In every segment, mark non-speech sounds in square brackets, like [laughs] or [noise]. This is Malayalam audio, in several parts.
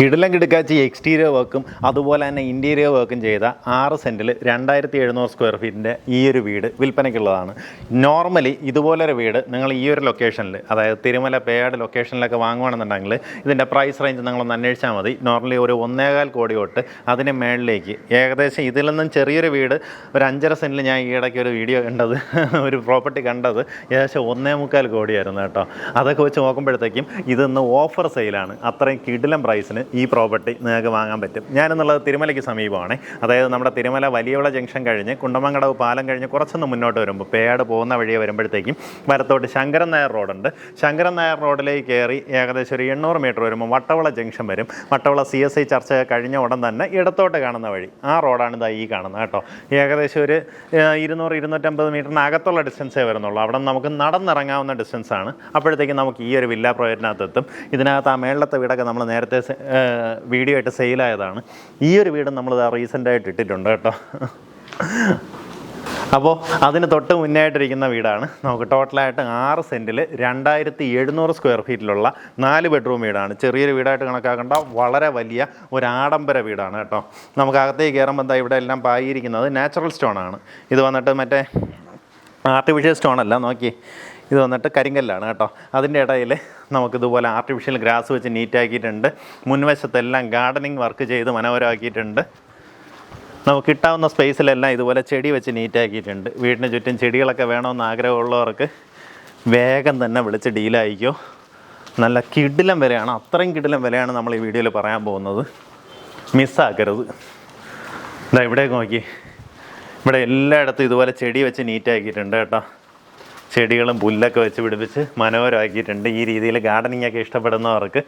കിടിലം കിടക്കാച്ചി എക്സ്റ്റീരിയർ വർക്കും അതുപോലെ തന്നെ ഇന്റീരിയർ വർക്കും ചെയ്ത ആറ് സെന്റിൽ രണ്ടായിരത്തി എഴുന്നൂറ് സ്ക്വയർ ഫീറ്റിന്റെ ഈ ഒരു വീട് വിൽപ്പനയ്ക്കുള്ളതാണ്. നോർമലി ഇതുപോലൊരു വീട് നിങ്ങൾ ഈ ഒരു ലൊക്കേഷനിൽ അതായത് തിരുമല പേയാട് ലൊക്കേഷനിലൊക്കെ വാങ്ങുകയാണെന്നുണ്ടെങ്കിൽ ഇതിന്റെ പ്രൈസ് റേഞ്ച് നിങ്ങളൊന്ന് അന്വേഷിച്ചാൽ മതി. നോർമലി ഒരു ഒന്നേകാൽ കോടി തൊട്ട് അതിന് മേളിലേക്ക്. ഏകദേശം ഇതിൽ നിന്നും ചെറിയൊരു വീട് ഒരു അഞ്ചര സെന്റിൽ ഞാൻ ഈ ഇടയ്ക്ക് ഒരു വീഡിയോ കണ്ടത് ഒരു പ്രോപ്പർട്ടി കണ്ടത് ഏകദേശം ഒന്നേ മുക്കാൽ കോടിയായിരുന്നു കേട്ടോ. അതൊക്കെ വെച്ച് നോക്കുമ്പോഴത്തേക്കും ഇതിന്ന് ഓഫർ സെയിലാണ് അത്രയും കിടിലം പ്രൈസിന് ഈ പ്രോപ്പർട്ടി നിങ്ങൾക്ക് വാങ്ങാൻ പറ്റും. ഞാനെന്നുള്ളത് തിരുമലയ്ക്ക് സമീപമാണ്. അതായത് നമ്മുടെ തിരുമല വലിയവള ജംഗ്ഷൻ കഴിഞ്ഞ് കുണ്ടമംഗടവ് പാലം കഴിഞ്ഞ് കുറച്ചൊന്ന് മുന്നോട്ട് വരുമ്പോൾ പേയാട് പോകുന്ന വഴിയെ വരുമ്പോഴത്തേക്കും വരത്തോട്ട് ശങ്കരൻ നായർ റോഡുണ്ട്. ശങ്കരൻ നായർ റോഡിലേക്ക് കയറി ഏകദേശം ഒരു എണ്ണൂറ് മീറ്റർ വരുമ്പോൾ വട്ടവള ജംഗ്ഷൻ വരും. വട്ടവള സി എസ് ഐ ചർച്ച കഴിഞ്ഞ ഉടൻ തന്നെ ഇടത്തോട്ട് കാണുന്ന വഴി. ആ റോഡാണ് ഇതാ ഈ കാണുന്നത് കേട്ടോ. ഏകദേശം ഒരു ഇരുന്നൂറ് ഇരുന്നൂറ്റമ്പത് മീറ്ററിന് അകത്തുള്ള ഡിസ്റ്റൻസേ വരുന്നുള്ളൂ. അവിടെ നമുക്ക് നടന്നിറങ്ങാവുന്ന ഡിസ്റ്റൻസാണ്. അപ്പോഴത്തേക്കും നമുക്ക് ഈ ഒരു വില്ല പ്രോജക്റ്റിനകത്ത് എത്തും ഇതിനകത്ത് ആ മേളത്തെ വീടൊക്കെ നമ്മൾ നേരത്തെ വീഡിയോ ആയിട്ട് സെയിലായതാണ്. ഈ ഒരു വീട് നമ്മൾ റീസെന്റായിട്ട് ഇട്ടിട്ടുണ്ട് കേട്ടോ. അപ്പോൾ അതിന് തൊട്ട് മുന്നായിട്ടിരിക്കുന്ന വീടാണ്. നമുക്ക് ടോട്ടലായിട്ട് ആറ് സെന്റിൽ രണ്ടായിരത്തി എഴുന്നൂറ് സ്ക്വയർ ഫീറ്റിലുള്ള നാല് ബെഡ്റൂം വീടാണ്. ചെറിയൊരു വീടായിട്ട് കണക്കാക്കേണ്ട വളരെ വലിയ ഒരു ആഡംബര വീടാണ് കേട്ടോ. നമുക്ക് അകത്തേക്ക് കയറുമ്പോൾ എന്താ ഇവിടെ എല്ലാം പായിരിക്കുന്നത് നാച്ചുറൽ സ്റ്റോണാണ് ഇത് വന്നിട്ട് മറ്റേ ആർട്ടിഫിഷ്യൽ സ്റ്റോൺ അല്ല നോക്കി. ഇത് വന്നിട്ട് കരിങ്കല്ലാണ് കേട്ടോ. അതിന്റെ ഇടയിൽ നമുക്കിതുപോലെ ആർട്ടിഫിഷ്യൽ ഗ്രാസ് വെച്ച് നീറ്റാക്കിയിട്ടുണ്ട് മുൻവശത്തെല്ലാം ഗാർഡനിങ് വർക്ക് ചെയ്ത് മനോഹരമാക്കിയിട്ടുണ്ട്. നമുക്ക് കിട്ടാവുന്ന സ്പേസിലെല്ലാം ഇതുപോലെ ചെടി വെച്ച് നീറ്റാക്കിയിട്ടുണ്ട് വീടിന് ചുറ്റും ചെടികളൊക്കെ വേണമെന്ന് ആഗ്രഹമുള്ളവർക്ക് വേഗം തന്നെ വിളിച്ച് ഡീലായിക്കോ നല്ല കിടിലം വിലയാണ്. അത്രയും കിടിലം വിലയാണ് നമ്മൾ ഈ വീഡിയോയിൽ പറയാൻ പോകുന്നത്. മിസ്സാക്കരുത് ഇതാ ഇവിടെ നോക്കി. ഇവിടെ എല്ലായിടത്തും ഇതുപോലെ ചെടി വെച്ച് നീറ്റാക്കിയിട്ടുണ്ട് കേട്ടോ. ചെടികളും പുല്ലൊക്കെ വെച്ച് പിടിപ്പിച്ച് മനോഹരമാക്കിയിട്ടുണ്ട്. ഈ രീതിയിൽ ഗാർഡനിങ് ഒക്കെ ഇഷ്ടപ്പെടുന്നവർക്ക്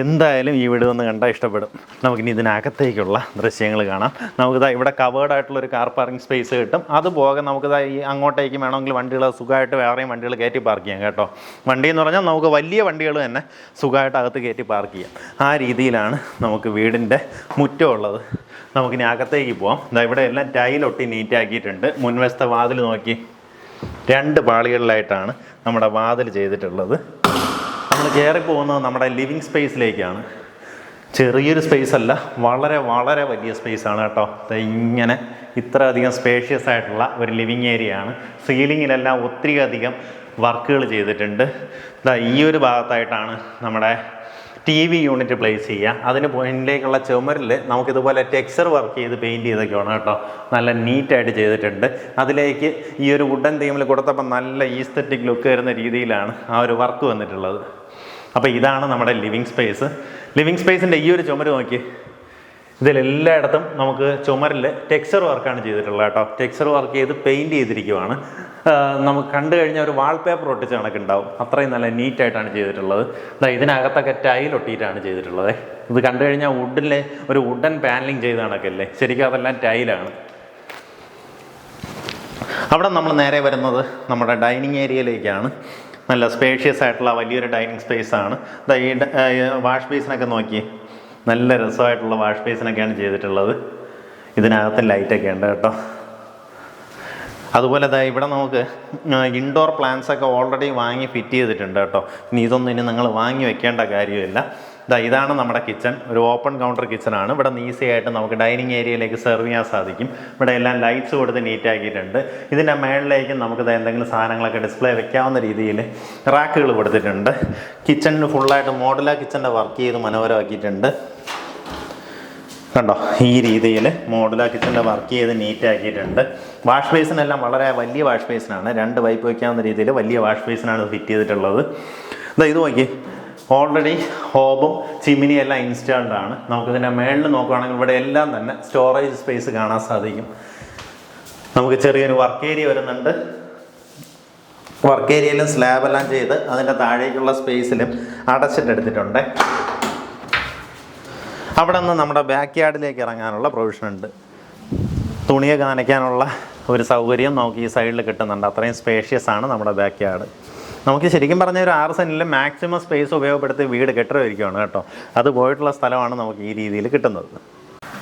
എന്തായാലും ഈ വീട് വന്ന് കണ്ടാൽ ഇഷ്ടപ്പെടും. നമുക്കിനി ഇതിനകത്തേക്കുള്ള ദൃശ്യങ്ങൾ കാണാം. നമുക്കിതാ ഇവിടെ കവേർഡ് ആയിട്ടുള്ള ഒരു കാർ പാർക്കിംഗ് സ്പേസ് കിട്ടും. അതുപോകെ നമുക്കിതാ ഈ അങ്ങോട്ടേക്ക് വേണമെങ്കിൽ വണ്ടികൾ സുഖമായിട്ട് വേറെയും വണ്ടികൾ കയറ്റി പാർക്ക് ചെയ്യാം കേട്ടോ. വണ്ടി എന്ന് പറഞ്ഞാൽ നമുക്ക് വലിയ വണ്ടികൾ തന്നെ സുഖമായിട്ട് അകത്ത് കയറ്റി പാർക്ക് ചെയ്യാം. ആ രീതിയിലാണ് നമുക്ക് വീടിന്റെ മുറ്റമുള്ളത് നമുക്കിനി അകത്തേക്ക് പോവാം. ഇതാ ഇവിടെ എല്ലാം ടൈലൊട്ടി നീറ്റാക്കിയിട്ടുണ്ട് മുൻവശത്തെ വാതിൽ നോക്കി രണ്ട് പാളികളിലായിട്ടാണ് നമ്മുടെ വാതിൽ ചെയ്തിട്ടുള്ളത്. നമ്മൾ കയറി പോകുന്നത് നമ്മുടെ ലിവിങ് സ്പേസിലേക്കാണ്. ചെറിയൊരു സ്പേസ് അല്ല വളരെ വളരെ വലിയ സ്പേസ് ആണ് കേട്ടോ ഇങ്ങനെ ഇത്ര അധികം സ്പേഷ്യസ് ആയിട്ടുള്ള ഒരു ലിവിങ് ഏരിയ ആണ് സീലിങ്ങിലെല്ലാം ഒത്തിരി അധികം വർക്കുകൾ ചെയ്തിട്ടുണ്ട്. ഈ ഒരു ഭാഗത്തായിട്ടാണ് നമ്മുടെ ടി വി യൂണിറ്റ് പ്ലേസ് ചെയ്യുക അതിന് പോയിന്റിലേക്കുള്ള ചുമരിൽ നമുക്കിതുപോലെ ടെക്സ്ചർ വർക്ക് ചെയ്ത് പെയിന്റ് ചെയ്തൊക്കെയാണ് കേട്ടോ. നല്ല നീറ്റായിട്ട് ചെയ്തിട്ടുണ്ട്. അതിലേക്ക് ഈ ഒരു വുഡൻ തീമിൽ കൊടുത്തപ്പോൾ നല്ല ഈസ്തറ്റിക് ലുക്ക് വരുന്ന രീതിയിലാണ് ആ ഒരു വർക്ക് വന്നിട്ടുള്ളത്. അപ്പോൾ ഇതാണ് നമ്മുടെ ലിവിങ് സ്പേസ് ലിവിങ് സ്പേസിന്റെ ഈ ഒരു ചുമര് നോക്കി. ഇതിലെല്ലായിടത്തും നമുക്ക് ചുമരിൽ ടെക്സ്ചർ വർക്കാണ് ചെയ്തിട്ടുള്ളത് കേട്ടോ. ടെക്സ്ചർ വർക്ക് ചെയ്ത് പെയിന്റ് ചെയ്തിരിക്കുവാണ്. നമുക്ക് കണ്ടു കഴിഞ്ഞാൽ ഒരു വാൾപേപ്പർ ഒട്ടിച്ച് കണക്കുണ്ടാവും. അത്രയും നല്ല നീറ്റായിട്ടാണ് ചെയ്തിട്ടുള്ളത്. ദാ ഇതിനകത്തൊക്കെ ടൈൽ ഒട്ടിയിട്ടാണ് ചെയ്തിട്ടുള്ളത്. ഇത് കണ്ടു കഴിഞ്ഞാൽ വുഡിലെ ഒരു വുഡൻ പാനലിങ് ചെയ്ത കണക്കല്ലേ? ശരിക്കും അതെല്ലാം ടൈലാണ് അവിടെ നമ്മൾ നേരെ വരുന്നത് നമ്മുടെ ഡൈനിങ് ഏരിയയിലേക്കാണ് നല്ല സ്പേഷ്യസ് ആയിട്ടുള്ള വലിയൊരു ഡൈനിങ് സ്പേസ് ആണ്. ഈ വാഷ് ബേസിനൊക്കെ നോക്കി നല്ല രസമായിട്ടുള്ള വാഷ് ബേസിനൊക്കെയാണ് ചെയ്തിട്ടുള്ളത്. ഇതിനകത്ത് ലൈറ്റൊക്കെ ഉണ്ട് കേട്ടോ. അതുപോലെ ദാ ഇവിടെ നമുക്ക് ഇൻഡോർ പ്ലാന്റ്സ് ഒക്കെ ഓൾറെഡി വാങ്ങി ഫിറ്റ് ചെയ്തിട്ടുണ്ട് കേട്ടോ. ഇനി ഇതൊന്നും ഇനി നിങ്ങൾ വാങ്ങി വെക്കേണ്ട കാര്യമില്ല. ദാ ഇതാണ് നമ്മുടെ കിച്ചൺ ഒരു ഓപ്പൺ കൗണ്ടർ കിച്ചണാണ് ഇവിടെ ഈസി ആയിട്ട് നമുക്ക് ഡൈനിങ് ഏരിയയിലേക്ക് സെർവ് ചെയ്യാൻ സാധിക്കും. ഇവിടെ എല്ലാം ലൈറ്റ്സ് കൊടുത്ത് നീറ്റ് ആക്കിയിട്ടുണ്ട്. ഇതിന്റെ മേളിലേക്ക് നമുക്ക് എന്തെങ്കിലും സാധനങ്ങളൊക്കെ ഡിസ്പ്ലേ വെക്കാവുന്ന രീതിയിൽ റാക്കുകൾ കൊടുത്തിട്ടുണ്ട്. കിച്ചണിന് ഫുള്ളായിട്ട് മോഡലാ കിച്ചന്റെ വർക്ക് ചെയ്ത് മനോഹരമാക്കിയിട്ടുണ്ട്. കണ്ടോ ഈ രീതിയിൽ മോഡുലാർ കിച്ചന്റെ വർക്ക് ചെയ്ത് നീറ്റ് ആക്കിയിട്ടുണ്ട്. വാഷ് ബേസിനെല്ലാം വളരെ വലിയ വാഷ് ബേസിനാണ് രണ്ട് വൈപ്പ് വയ്ക്കാവുന്ന രീതിയിൽ വലിയ വാഷ് ബേസിനാണ് ഫിറ്റ് ചെയ്തിട്ടുള്ളത്. ഇതാ ഇത് നോക്കി. ഓൾറെഡി ഹോബും ചിമിനിയും എല്ലാം ഇൻസ്റ്റാൾഡ് ആണ്. നമുക്കിതിന്റെ മേളിൽ നോക്കുകയാണെങ്കിൽ ഇവിടെ എല്ലാം തന്നെ സ്റ്റോറേജ് സ്പേസ് കാണാൻ സാധിക്കും. നമുക്ക് ചെറിയൊരു വർക്ക് ഏരിയ വരുന്നുണ്ട്. വർക്ക് ഏരിയയിലും സ്ലാബ് എല്ലാം ചെയ്ത് അതിന്റെ താഴേക്കുള്ള സ്പേസിലും അടച്ചിട്ടെടുത്തിട്ടുണ്ട്. അവിടെ നിന്ന് നമ്മുടെ ബാക്ക് യാർഡിലേക്ക് ഇറങ്ങാനുള്ള പ്രൊവിഷൻ ഉണ്ട്. തുണിയൊക്കെ നനയ്ക്കാനുള്ള ഒരു സൗകര്യം നമുക്ക് ഈ സൈഡിൽ കിട്ടുന്നുണ്ട്. അത്രയും സ്പേഷ്യസ് ആണ് നമ്മുടെ ബാക്ക് യാർഡ് നമുക്ക് ശരിക്കും പറഞ്ഞ ഒരു ആറ് സെന്റിൽ മാക്സിമം സ്പേസ് ഉപയോഗപ്പെടുത്തി വീട് കെട്ടിടമായിരിക്കുകയാണ് കേട്ടോ. അത് പോയിട്ടുള്ള സ്ഥലമാണ് നമുക്ക് ഈ രീതിയിൽ കിട്ടുന്നത്.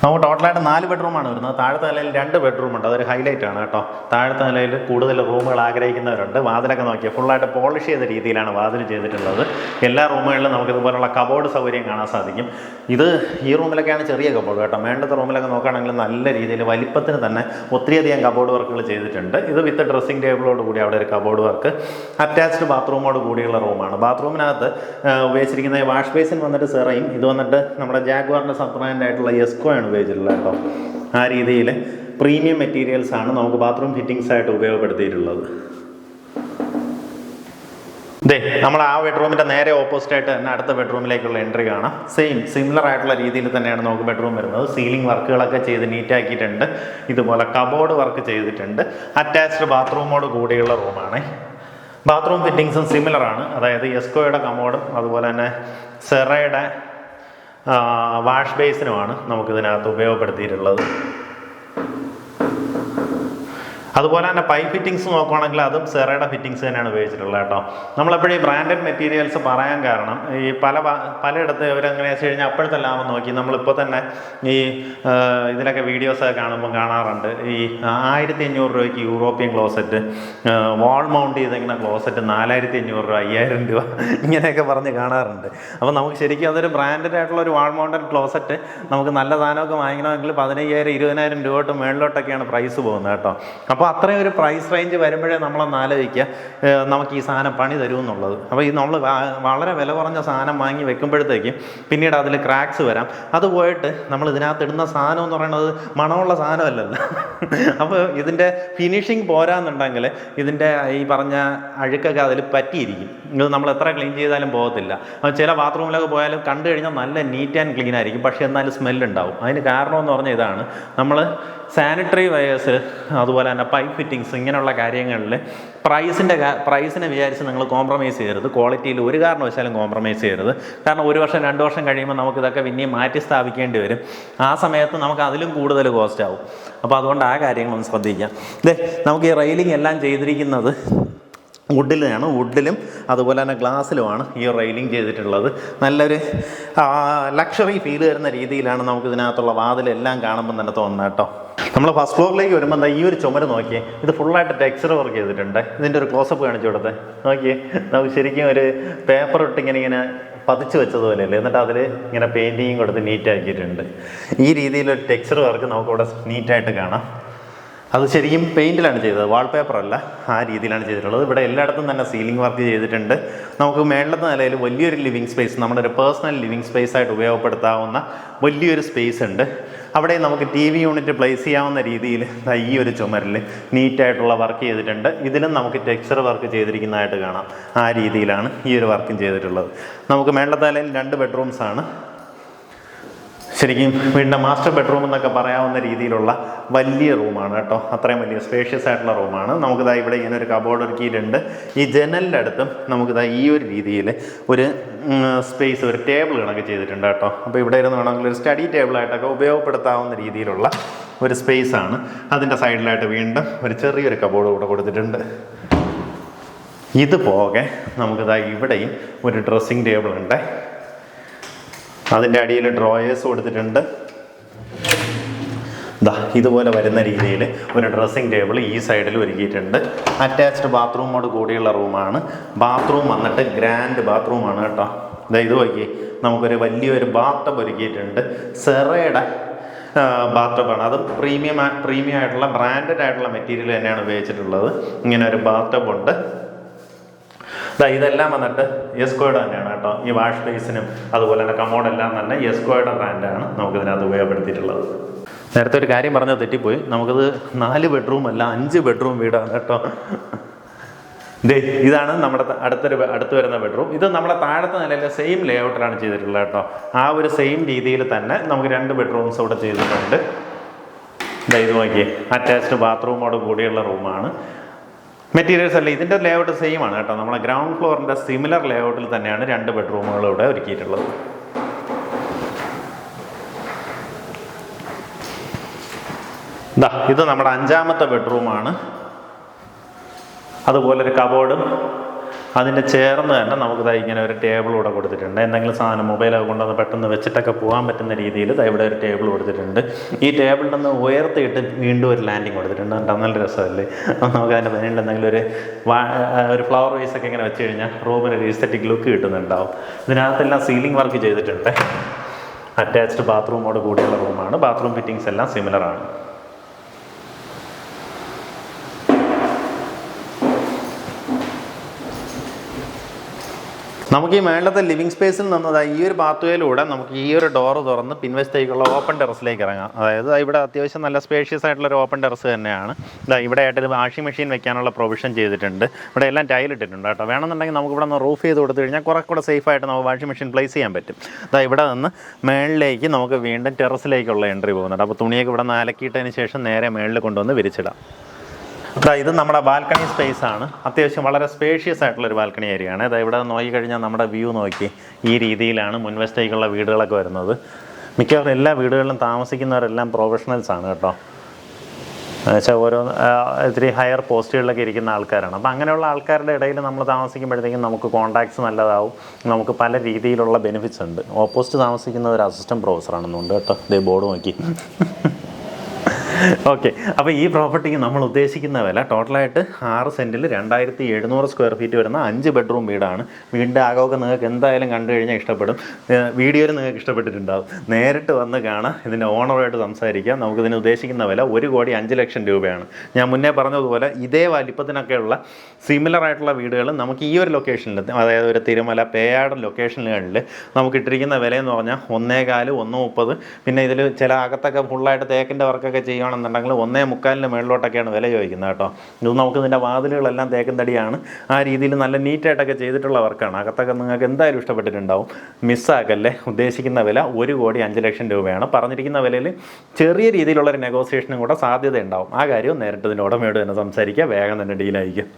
നമുക്ക് ടോട്ടലായിട്ട് നാല് ബെഡ്റൂമാണ് വരുന്നത്. താഴത്തെ നിലയിൽ രണ്ട് ബെഡ്റൂം ഉണ്ട്. അതൊരു ഹൈലൈറ്റ് ആണ് കേട്ടോ. താഴത്തെ നിലയിൽ കൂടുതൽ റൂമുകൾ ആഗ്രഹിക്കുന്നവരുണ്ട്. വാതിലൊക്കെ നോക്കിയാൽ ഫുള്ളായിട്ട് പോളിഷ് ചെയ്ത രീതിയിലാണ് വാതിൽ ചെയ്തിട്ടുള്ളത്. എല്ലാ റൂമുകളിലും നമുക്ക് ഇതുപോലുള്ള കബോർഡ് സൗകര്യം കാണാൻ സാധിക്കും. ഇത് ഈ റൂമിലൊക്കെയാണ് ചെറിയ കബോർഡ് കേട്ടോ. വേണ്ടത്തെ റൂമിലൊക്കെ നോക്കുകയാണെങ്കിൽ നല്ല രീതിയിൽ വലിപ്പത്തിന് തന്നെ ഒത്തിരിയധികം കബോർഡ് വർക്കുകൾ ചെയ്തിട്ടുണ്ട്. ഇത് വിത്ത് ഡ്രസ്സിംഗ് ടേബിളോട് കൂടി അവിടെ ഒരു കബോർഡ് വർക്ക് അറ്റാച്ച്ഡ് ബാത്റൂമോട് കൂടിയുള്ള റൂമാണ് ബാത്റൂമിനകത്ത് ഉപയോഗിച്ചിരിക്കുന്ന വാഷ് ബേസിൻ വന്നിട്ട് സെറയും ഇത് വന്നിട്ട് നമ്മുടെ ജാഗ്വാറിന്റെ സബ്രാൻഡ് ആയിട്ടുള്ള എസ്കോ ആണ് ഉപയോഗിച്ചിട്ടുള്ളത് കേട്ടോ ആ രീതിയിൽ പ്രീമിയം മെറ്റീരിയൽസ് ആണ് നമുക്ക് ബാത്റൂം ഫിറ്റിംഗ്സ് ആയിട്ട് ഉപയോഗപ്പെടുത്തിയിട്ടുള്ളത്. ദേ നമ്മൾ ആ ബെഡ്റൂമിന്റെ നേരെ ഓപ്പോസിറ്റ് ആയിട്ട് തന്നെ അടുത്ത ബെഡ്റൂമിലേക്കുള്ള എൻട്രി കാണാം. സെയിം സിമിലർ ആയിട്ടുള്ള രീതിയിൽ തന്നെയാണ് നമുക്ക് ബെഡ്റൂം വരുന്നത്. സീലിംഗ് വർക്കുകളൊക്കെ ചെയ്ത് നീറ്റാക്കിയിട്ടുണ്ട് ഇതുപോലെ കബോർഡ് വർക്ക് ചെയ്തിട്ടുണ്ട്. അറ്റാച്ച്ഡ് ബാത്റൂമോട് കൂടിയുള്ള റൂമാണ് ബാത്റൂം ഫിറ്റിങ്സും സിമിലർ ആണ്. അതായത് എസ്കോയുടെ കമോഡും അതുപോലെ തന്നെ സെറയുടെ വാഷ് ബേസിനുമാണ് നമുക്കിതിനകത്ത് ഉപയോഗപ്പെടുത്തിയിട്ടുള്ളത്. അതുപോലെ തന്നെ പൈപ്പ് ഫിറ്റിങ്സ് നോക്കുകയാണെങ്കിൽ അതും സെറയുടെ ഫിറ്റിങ്സ് തന്നെയാണ് ഉപയോഗിച്ചിട്ടുള്ളത് കേട്ടോ. നമ്മളെപ്പോഴും ഈ ബ്രാൻഡഡ് മെറ്റീരിയൽസ് പറയാൻ കാരണം ഈ പല പലയിടത്ത് ഇവരെങ്ങനെ വെച്ച് കഴിഞ്ഞാൽ അപ്പോഴത്തെ ലാഭം നോക്കി നമ്മളിപ്പോൾ തന്നെ ഈ ഇതിലൊക്കെ വീഡിയോസൊക്കെ കാണുമ്പോൾ കാണാറുണ്ട്. ഈ ആയിരത്തി അഞ്ഞൂറ് രൂപയ്ക്ക് യൂറോപ്യൻ ക്ലോസറ്റ് വാൾ മൗണ്ട് ചെയ്തിങ്ങനെ ക്ലോസറ്റ് നാലായിരത്തി അഞ്ഞൂറ് രൂപ അയ്യായിരം രൂപ ഇങ്ങനെയൊക്കെ പറഞ്ഞ് കാണാറുണ്ട്. അപ്പോൾ നമുക്ക് ശരിക്കും അതൊരു ബ്രാൻഡഡ് ആയിട്ടുള്ള ഒരു വാൾ മൗണ്ടൻ ക്ലോസറ്റ് നമുക്ക് നല്ല സാധനമൊക്കെ വാങ്ങിക്കണമെങ്കിൽ പതിനയ്യായിരം ഇരുപതിനായിരം രൂപ തൊട്ട് മേളിലോട്ടൊക്കെയാണ് പ്രൈസ് പോകുന്നത് കേട്ടോ. അപ്പോൾ അത്രയും ഒരു പ്രൈസ് റേഞ്ച് വരുമ്പോഴേ നമ്മളൊന്ന് ആലോചിക്കുക നമുക്ക് ഈ സാധനം പണി തരും എന്നുള്ളത് അപ്പോൾ ഈ നമ്മൾ വളരെ വില കുറഞ്ഞ സാധനം വാങ്ങി വെക്കുമ്പോഴത്തേക്കും പിന്നീട് അതിൽ ക്രാക്സ് വരാം. അത് പോയിട്ട് നമ്മൾ ഇതിനകത്ത് ഇടുന്ന സാധനം എന്ന് പറയുന്നത് മണമുള്ള സാധനമല്ലല്ലോ. [laughs] അപ്പോൾ ഇതിന്റെ ഫിനിഷിങ് പോരാന്നുണ്ടെങ്കിൽ ഇതിന്റെ ഈ പറഞ്ഞ അഴുക്കൊക്കെ അതിൽ പറ്റിയിരിക്കും. ഇത് നമ്മൾ എത്ര ക്ലീൻ ചെയ്താലും പോകത്തില്ല. അപ്പോൾ ചില ബാത്റൂമിലൊക്കെ പോയാലും കണ്ടു കഴിഞ്ഞാൽ നല്ല നീറ്റ് ആൻഡ് ക്ലീൻ ആയിരിക്കും. പക്ഷേ എന്നാലും സ്മെല്ലുണ്ടാവും അതിന് കാരണമെന്ന് പറഞ്ഞാൽ ഇതാണ്. നമ്മൾ സാനിറ്ററി വയേഴ്സ് അതുപോലെ തന്നെ പൈപ്പ് ഫിറ്റിങ്സ് ഇങ്ങനെയുള്ള കാര്യങ്ങളിൽ പ്രൈസിന്റെ പ്രൈസിനെ വിചാരിച്ച് നിങ്ങൾ കോംപ്രമൈസ് ചെയ്യരുത്. ക്വാളിറ്റിയിൽ ഒരു കാരണവശാലും കോംപ്രമൈസ് ചെയ്യരുത്. കാരണം ഒരു വർഷം രണ്ട് വർഷം കഴിയുമ്പോൾ നമുക്കിതൊക്കെ പിന്നെയും മാറ്റി സ്ഥാപിക്കേണ്ടി വരും. ആ സമയത്ത് നമുക്ക് അതിലും കൂടുതൽ കോസ്റ്റ് ആവും. അപ്പോൾ അതുകൊണ്ട് ആ കാര്യങ്ങളൊന്ന് ശ്രദ്ധിക്കാം ഇതേ നമുക്ക് ഈ റെയിലിംഗ് എല്ലാം ചെയ്തിരിക്കുന്നത് വുഡിലാണ് വുഡിലും അതുപോലെ തന്നെ ഗ്ലാസ്സിലുമാണ് ഈ റെയിലിംഗ് ചെയ്തിട്ടുള്ളത്. നല്ലൊരു ലക്ഷറി ഫീൽ വരുന്ന രീതിയിലാണ് നമുക്ക് ഇതിനകത്തുള്ള വാതിലെല്ലാം കാണുമ്പോൾ തന്നെ തോന്നുന്നത് കേട്ടോ. നമ്മൾ ഫസ്റ്റ് ഫ്ലോറിലേക്ക് വരുമ്പോൾ എന്താ ഈ ഒരു ചുമര് നോക്കിയേ. ഇത് ഫുള്ളായിട്ട് ടെക്സ്ചർ വർക്ക് ചെയ്തിട്ടുണ്ട്. ഇതിന്റെ ഒരു ക്ലോസപ്പ് കാണിച്ചു കൊടുത്തേ. നോക്കിയേ നമുക്ക് ശരിക്കും ഒരു പേപ്പർ ഇട്ട് ഇങ്ങനെ ഇങ്ങനെ പതിച്ച് വെച്ചതുപോലെയല്ലേ. എന്നിട്ട് അതിൽ ഇങ്ങനെ പെയിന്റിങ് കൊടുത്ത് നീറ്റാക്കിയിട്ടുണ്ട് ഈ രീതിയിലൊരു ടെക്സ്ചർ വർക്ക് നമുക്കിവിടെ നീറ്റായിട്ട് കാണാം. അത് ശരിക്കും പെയിന്റിലാണ് ചെയ്തത്. വാൾപേപ്പർ അല്ല ആ രീതിയിലാണ് ചെയ്തിട്ടുള്ളത്. ഇവിടെ എല്ലായിടത്തും തന്നെ സീലിംഗ് വർക്ക് ചെയ്തിട്ടുണ്ട്. നമുക്ക് മേളത്തെ നിലയിൽ വലിയൊരു ലിവിങ് സ്പേസ് നമ്മുടെ ഒരു പേഴ്സണൽ ലിവിങ് സ്പേസ് ആയിട്ട് ഉപയോഗപ്പെടുത്താവുന്ന വലിയൊരു സ്പേസ് ഉണ്ട്. അവിടെ നമുക്ക് ടി വി യൂണിറ്റ് പ്ലേസ് ചെയ്യാവുന്ന രീതിയിൽ ഈ ഒരു ചുമരിൽ നീറ്റായിട്ടുള്ള വർക്ക് ചെയ്തിട്ടുണ്ട്. ഇതിലും നമുക്ക് ടെക്സ്ചർ വർക്ക് ചെയ്തിരിക്കുന്നതായിട്ട് കാണാം. ആ രീതിയിലാണ് ഈ ഒരു വർക്കും ചെയ്തിട്ടുള്ളത്. നമുക്ക് മേളത്തെ നിലയിൽ രണ്ട് ബെഡ്റൂംസാണ് ശരിക്കും വീടിന്റെ മാസ്റ്റർ ബെഡ്റൂം എന്നൊക്കെ പറയാവുന്ന രീതിയിലുള്ള വലിയ റൂമാണ് കേട്ടോ. അത്രയും വലിയ സ്പേഷ്യസ് ആയിട്ടുള്ള റൂമാണ്. നമുക്കിതാ ഇവിടെ ഇങ്ങനെ ഒരു കബോർഡ് ഒരുക്കിയിട്ടുണ്ട്. ഈ ജനലിന്റെ അടുത്തും നമുക്കിതാ ഈ ഒരു രീതിയിൽ ഒരു സ്പേസ് ഒരു ടേബിൾ കണക്ക് ചെയ്തിട്ടുണ്ട് കേട്ടോ. അപ്പോൾ ഇവിടെ ഇരുന്ന് വേണമെങ്കിൽ ഒരു സ്റ്റഡി ടേബിളായിട്ടൊക്കെ ഉപയോഗപ്പെടുത്താവുന്ന രീതിയിലുള്ള ഒരു സ്പേസ് ആണ്. അതിന്റെ സൈഡിലായിട്ട് വീണ്ടും ഒരു ചെറിയൊരു കബോർഡ് കൂടെ കൊടുത്തിട്ടുണ്ട്. ഇത് പോകെ നമുക്കിതാ ഇവിടെയും ഒരു ഡ്രസ്സിങ് ടേബിൾ ഉണ്ട്. അതിന്റെ അടിയിൽ ഡ്രോയേഴ്സ് കൊടുത്തിട്ടുണ്ട്. ദാ ഇതുപോലെ വരുന്ന രീതിയിൽ ഒരു ഡ്രസ്സിംഗ് ടേബിൾ ഈ സൈഡിൽ ഒരുക്കിയിട്ടുണ്ട്. അറ്റാച്ച്ഡ് ബാത്റൂമോട് കൂടിയുള്ള റൂമാണ് ബാത്റൂം വന്നിട്ട് ഗ്രാൻഡ് ബാത്റൂമാണ് കേട്ടോ. ഇതാ ഇത് നോക്കി നമുക്കൊരു വലിയൊരു ബാത്തബ് ഒരുക്കിയിട്ടുണ്ട്. സെറയുടെ ബാത്തബാണ് അത് പ്രീമിയം പ്രീമിയം ആയിട്ടുള്ള ബ്രാൻഡഡ് ആയിട്ടുള്ള മെറ്റീരിയൽ തന്നെയാണ് ഉപയോഗിച്ചിട്ടുള്ളത്. ഇങ്ങനെ ഒരു ബാത്തബ് ദാ ഇതെല്ലാം വന്നിട്ട് എസ്കോയുടെ തന്നെയാണ് കേട്ടോ. ഈ വാഷ് ബേസിനും അതുപോലെ തന്നെ കമോഡെല്ലാം തന്നെ എസ്കോയുടെ ബ്രാൻഡാണ് നമുക്ക് ഇതിനകത്ത് ഉപയോഗപ്പെടുത്തിയിട്ടുള്ളത്. നേരത്തെ ഒരു കാര്യം പറഞ്ഞാൽ തെറ്റിപ്പോയി. നമുക്കത് നാല് ബെഡ്റൂം അല്ല അഞ്ച് ബെഡ്റൂം വീടാണ് കേട്ടോ. ദേ ഇതാണ് നമ്മുടെ അടുത്തൊരു അടുത്ത് വരുന്ന ബെഡ്റൂം ഇത് നമ്മുടെ താഴത്തെ നിലയിലെ സെയിം ലേ ഔട്ടിലാണ് ചെയ്തിട്ടുള്ളത് കേട്ടോ. ആ ഒരു സെയിം രീതിയിൽ തന്നെ നമുക്ക് രണ്ട് ബെഡ്റൂംസ് ഇവിടെ ചെയ്തിട്ടുണ്ട്. ഇത് നോക്കിയേ. അറ്റാച്ച്ഡ് ബാത്റൂമോട് കൂടിയുള്ള റൂമാണ് മെറ്റീരിയൽസ് അല്ല ഇതിന്റെ ലേഔട്ട് സെയിം ആണ് കേട്ടോ. നമ്മുടെ ഗ്രൗണ്ട് ഫ്ലോറിന്റെ സിമിലർ ലേഔട്ടിൽ തന്നെയാണ് രണ്ട് ബെഡ്റൂമുകൾ ഇവിടെ ഒരുക്കിയിട്ടുള്ളത്. ദാ ഇത് നമ്മുടെ അഞ്ചാമത്തെ ബെഡ്റൂമാണ് അതുപോലെ ഒരു കബോർഡും അതിന്റെ ചേർന്ന് തന്നെ നമുക്ക് ദാ ഇങ്ങനെ ഒരു ടേബിൾ കൂടെ കൊടുത്തിട്ടുണ്ട്. എന്തെങ്കിലും സാധനം മൊബൈലൊക്കെ കൊണ്ടുവന്ന് പെട്ടെന്ന് വെച്ചിട്ടൊക്കെ പോകാൻ പറ്റുന്ന രീതിയിൽ ദാ ഇവിടെ ഒരു ടേബിൾ കൊടുത്തിട്ടുണ്ട്. ഈ ടേബിളിൽ നിന്ന് ഉയർത്തിയിട്ട് വീണ്ടും ഒരു ലാൻഡിങ് കൊടുത്തിട്ടുണ്ട്. നല്ല രസമല്ലേ? നമുക്ക് അതിന്റെ പിന്നിൽ എന്തെങ്കിലും ഒരു ഒരു ഫ്ലവർ വേസ് ഒക്കെ ഇങ്ങനെ വെച്ച് കഴിഞ്ഞാൽ റൂമിന് ഒരു ഈസ്തറ്റിക് ലുക്ക് കിട്ടുന്നുണ്ടാവും. ഇതിനകത്തെല്ലാം സീലിംഗ് വർക്ക് ചെയ്തിട്ടുണ്ട്. അറ്റാച്ച്ഡ് ബാത്റൂമോട് കൂടിയുള്ള റൂമാണ് ബാത്റൂം ഫിറ്റിങ്സ് എല്ലാം സിമിലറാണ് ആണ്. നമുക്ക് ഈ മേളത്തെ ലിവിങ് സ്പേസിൽ നിന്ന് ദാ ഈ ഒരു പാത്വേയിലൂടെ നമുക്ക് ഈ ഒരു ഡോർ തുറന്ന് പിൻവശത്തേക്കുള്ള ഓപ്പൺ ടെറസിലേക്ക് ഇറങ്ങാം. അതായത് ഇവിടെ അത്യാവശ്യം നല്ല സ്പേഷ്യസ് ആയിട്ടുള്ള ഒരു ഓപ്പൺ ടെറസ് തന്നെയാണ്. ഇതാ ഇവിടെ ആയിട്ട് വാഷിംഗ് മെഷീൻ വെക്കാനുള്ള പ്രൊവിഷൻ ചെയ്തിട്ടുണ്ട്. ഇവിടെ എല്ലാം ടൈൽ ഇട്ടിട്ടുണ്ട് കേട്ടോ. വേണമെന്നുണ്ടെങ്കിൽ നമുക്ക് ഇവിടെ നിന്ന് റൂഫ് ചെയ്ത് കൊടുത്തു കഴിഞ്ഞാൽ കുറെ കൂടെ സേഫ് ആയിട്ട് നമുക്ക് വാഷിംഗ് മെഷീൻ പ്ലേസ് ചെയ്യാൻ പറ്റും. ഇതാ ഇവിടെ നിന്ന് മേളിലേക്ക് നമുക്ക് വീണ്ടും ടെറസിലേക്കുള്ള എൻട്രി പോകുന്നുണ്ട്. അപ്പോൾ തുണിയൊക്കെ ഇവിടെ നിന്ന് അലക്കിയിട്ടതിന് ശേഷം നേരെ മേളിൽ കൊണ്ടുവന്ന് വിരിച്ചിടാം. ദാ ഇത് നമ്മുടെ ബാൽക്കണി സ്പേസ് ആണ്. അത്യാവശ്യം വളരെ സ്പേഷ്യസ് ആയിട്ടുള്ള ഒരു ബാൽക്കണി ഏരിയ ആണ് അതായത് ഇവിടെ നോക്കി കഴിഞ്ഞാൽ നമ്മുടെ വ്യൂ നോക്കി ഈ രീതിയിലാണ് മുൻവശത്തേക്കുള്ള വീടുകളൊക്കെ വരുന്നത്. മിക്കവാറും എല്ലാ വീടുകളിലും താമസിക്കുന്നവരെല്ലാം പ്രൊഫഷണൽസ് ആണ് കേട്ടോ. എന്നുവെച്ചാൽ ഓരോ ഇത്തിരി ഹയർ പോസ്റ്റുകളിലൊക്കെ ഇരിക്കുന്ന ആൾക്കാരാണ്. അപ്പോൾ അങ്ങനെയുള്ള ആൾക്കാരുടെ ഇടയിൽ നമ്മൾ താമസിക്കുമ്പോഴത്തേക്കും നമുക്ക് കോൺടാക്ട്സ് നല്ലതാവും. നമുക്ക് പല രീതിയിലുള്ള ബെനിഫിറ്റ്സ് ഉണ്ട്. ഓപ്പോസിറ്റ് താമസിക്കുന്ന ഒരു അസിസ്റ്റന്റ് പ്രൊഫസറാണെന്നുണ്ട് കേട്ടോ. ഇതേ ബോർഡ് നോക്കി. ഓക്കെ അപ്പോൾ ഈ പ്രോപ്പർട്ടിക്ക് നമ്മൾ ഉദ്ദേശിക്കുന്ന വില ടോട്ടലായിട്ട് ആറ് സെന്റിൽ രണ്ടായിരത്തി എഴുന്നൂറ് സ്ക്വയർ ഫീറ്റ് വരുന്ന അഞ്ച് ബെഡ്റൂം വീടാണ്. വീടിന്റെ ആകമൊക്കെ നിങ്ങൾക്ക് എന്തായാലും കണ്ടു കഴിഞ്ഞാൽ ഇഷ്ടപ്പെടും. വീഡിയോയിൽ നിങ്ങൾക്ക് ഇഷ്ടപ്പെട്ടിട്ടുണ്ടാവും. നേരിട്ട് വന്ന് കാണാം. ഇതിന്റെ ഓണറായിട്ട് സംസാരിക്കാം. നമുക്കിതിന് ഉദ്ദേശിക്കുന്ന വില ഒരു കോടി അഞ്ച് ലക്ഷം രൂപയാണ്. ഞാൻ മുന്നേ പറഞ്ഞതുപോലെ ഇതേ വലിപ്പത്തിനൊക്കെയുള്ള സിമിലർ ആയിട്ടുള്ള വീടുകൾ നമുക്ക് ഈ ഒരു ലൊക്കേഷനിൽ അതായത് ഒരു തിരുമല പേയാട് ലൊക്കേഷനുകളിൽ നമുക്ക് ഇട്ടിരിക്കുന്ന വിലയെന്ന് പറഞ്ഞാൽ ഒന്നേകാൽ ഒന്ന് മുപ്പത്. പിന്നെ ഇതിൽ ചില അകത്തൊക്കെ ഫുള്ളായിട്ട് തേക്കിന്റെ വർക്കൊക്കെ ചെയ്യുകയാണെന്നുണ്ടെങ്കിൽ ഒന്നേ മുക്കാലിന് മേളിലോട്ടൊക്കെയാണ് വില ചോദിക്കുന്നത് കേട്ടോ. ഇത് നമുക്ക് ഇതിന്റെ വാതിലുകളെല്ലാം തേക്കും തടിയാണ് ആ രീതിയിൽ നല്ല നീറ്റായിട്ടൊക്കെ ചെയ്തിട്ടുള്ള വർക്കാണ്. അകത്തൊക്കെ നിങ്ങൾക്ക് എന്തായാലും ഇഷ്ടപ്പെട്ടിട്ടുണ്ടാവും. മിസ്സാക്കല്ലേ? ഉദ്ദേശിക്കുന്ന വില ഒരു കോടി അഞ്ച് ലക്ഷം രൂപയാണ്. പറഞ്ഞിരിക്കുന്ന വിലയിൽ ചെറിയ രീതിയിലുള്ളൊരു നെഗോസിയേഷനും കൂടെ സാധ്യത ഉണ്ടാവും ആ കാര്യവും നേരിട്ട് ഇതിന്റെ ഉടമയോട് തന്നെ സംസാരിക്കുക. വേഗം തന്നെ ഡീലായിരിക്കും